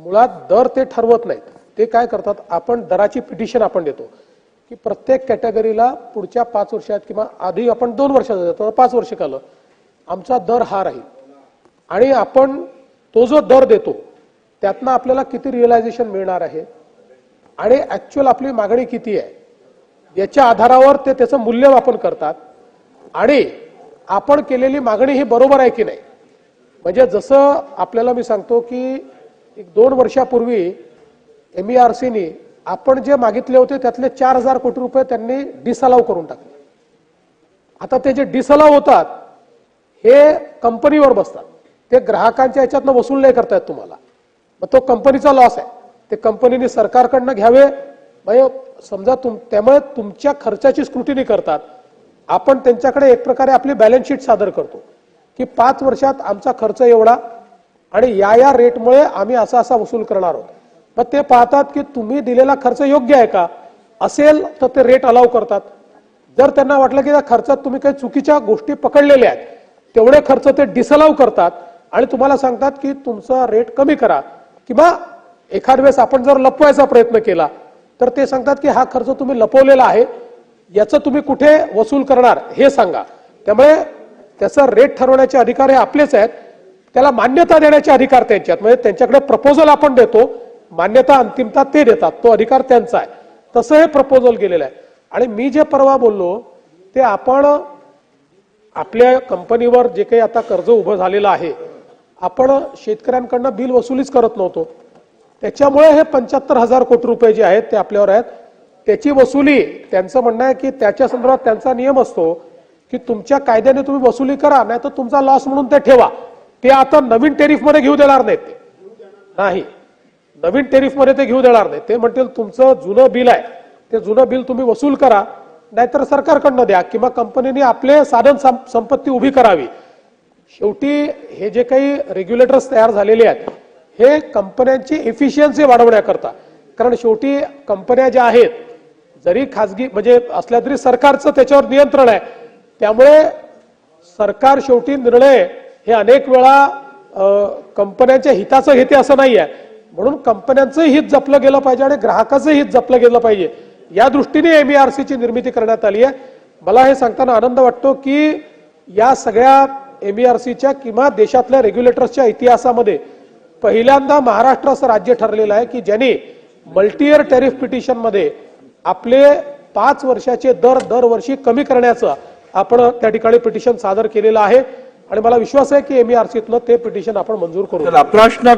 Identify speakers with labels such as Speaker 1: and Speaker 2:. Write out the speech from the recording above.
Speaker 1: मुळात दर ते ठरवत नाहीत. ते काय करतात? आपण दराची पिटिशन आपण देतो. की प्रत्येक कॅटेगरीला पुढच्या पाच वर्षात किंवा आधी आपण दोन वर्षाचा देतो पाच वर्ष कालं. आमचा दर हा राहील. आणि आपण तो जो दर देतो त्यातनं आपल्याला किती रिअलायझेशन मिळणार आहे? आणि ऍक्च्युअल आपली मागणी किती आहे? याच्या आधारावर ते त्याचं मूल्यमापन करतात. आणि आपण केलेली मागणी ही बरोबर आहे की नाही? म्हणजे जसं आपल्याला मी सांगतो की एक दोन वर्षापूर्वी एम ई आर सीनी आपण जे मागितले होते त्यातले चार हजार कोटी रुपये त्यांनी डिसअलाव करून टाकले. आता ते जे डिसअलाव होतात हे कंपनीवर बसतात. ते ग्राहकांच्या ह्याच्यातनं वसूल नाही करतायत तुम्हाला. मग तो कंपनीचा लॉस आहे. ते कंपनीने सरकारकडनं घ्यावे. म्हणजे समजा तुम त्यामुळे तुमच्या खर्चाची स्क्रुटिनी करतात. आपण त्यांच्याकडे एक प्रकारे आपली बॅलन्स शीट सादर करतो. की पाच वर्षात आमचा खर्च एवढा आणि या या रेटमुळे आम्ही असा असा वसूल करणार आहोत. मग ते पाहतात की तुम्ही दिलेला खर्च योग्य आहे का? असेल तर ते रेट अलाव करतात. जर त्यांना वाटलं की त्या खर्चात तुम्ही काही चुकीच्या गोष्टी पकडलेल्या आहेत तेवढे खर्च ते डिसअलाव करतात आणि तुम्हाला सांगतात की तुमचा रेट कमी करा. किंवा एखाद वेळेस आपण जर लपवायचा प्रयत्न केला तर ते सांगतात की हा खर्च तुम्ही लपवलेला आहे याचं तुम्ही कुठे वसूल करणार हे सांगा. त्यामुळे त्याचा रेट ठरवण्याचे अधिकार हे आपलेच आहेत. त्याला मान्यता देण्याचे अधिकार त्यांच्यात. म्हणजे त्यांच्याकडे प्रपोजल आपण देतो मान्यता अंतिमता ते देतात. तो अधिकार त्यांचा आहे. तसं हे प्रपोजल गेलेलं आहे. आणि मी जे परवा बोललो ते आपण आपल्या कंपनीवर जे काही आता कर्ज उभं झालेलं आहे आपण शेतकऱ्यांकडनं बिल वसुलीच करत नव्हतो. त्याच्यामुळे हे पंच्याहत्तर हजार कोटी रुपये जे आहेत ते आपल्यावर आहेत. त्याची वसुली त्यांचं म्हणणं आहे की त्याच्या संदर्भात त्यांचा नियम असतो की तुमच्या कायद्याने तुम्ही वसुली करा नाही तर तुमचा लॉस म्हणून ते ठेवा. ते आता नवीन टेरिफमध्ये घेऊ देणार नाहीत. ते नाही. नवीन टेरिफमध्ये ते घेऊ देणार नाही ते म्हणतील तुमचं जुनं बिल आहे. ते जुनं बिल तुम्ही वसूल करा. नाहीतर सरकारकडनं द्या किंवा कंपनीने आपले साधन संपत्ती उभी करावी. शेवटी हे जे काही रेग्युलेटर्स तयार झालेले आहेत हे कंपन्यांची एफिशियन्सी वाढवण्याकरता. कारण शेवटी कंपन्या ज्या आहेत जरी खाजगी म्हणजे असल्या तरी सरकारचं त्याच्यावर नियंत्रण आहे. त्यामुळे सरकार शेवटी निर्णय हे अनेक वेळा कंपन्यांच्या हिताचं घेते असं नाही आहे म्हणून कंपन्यांचं हित जपलं गेलं पाहिजे आणि ग्राहकाचं हित जपलं गेलं पाहिजे. या दृष्टीने एम ची निर्मिती करण्यात आली आहे. मला हे सांगताना आनंद वाटतो की या सगळ्या एम सीच्या किंवा देशातल्या रेग्युलेटर्सच्या इतिहासामध्ये पहिल्यांदा महाराष्ट्र असं राज्य ठरलेलं आहे की ज्यांनी मल्टीयर टॅरिफ पिटिशनमध्ये आपले पाच वर्षाचे दर दरवर्षी कमी करण्याचं आपण त्या ठिकाणी पिटिशन सादर केलेलं आहे. आणि मला विश्वास आहे की एमईआरसीतलं ते पिटिशन आपण मंजूर करू.
Speaker 2: प्रश्न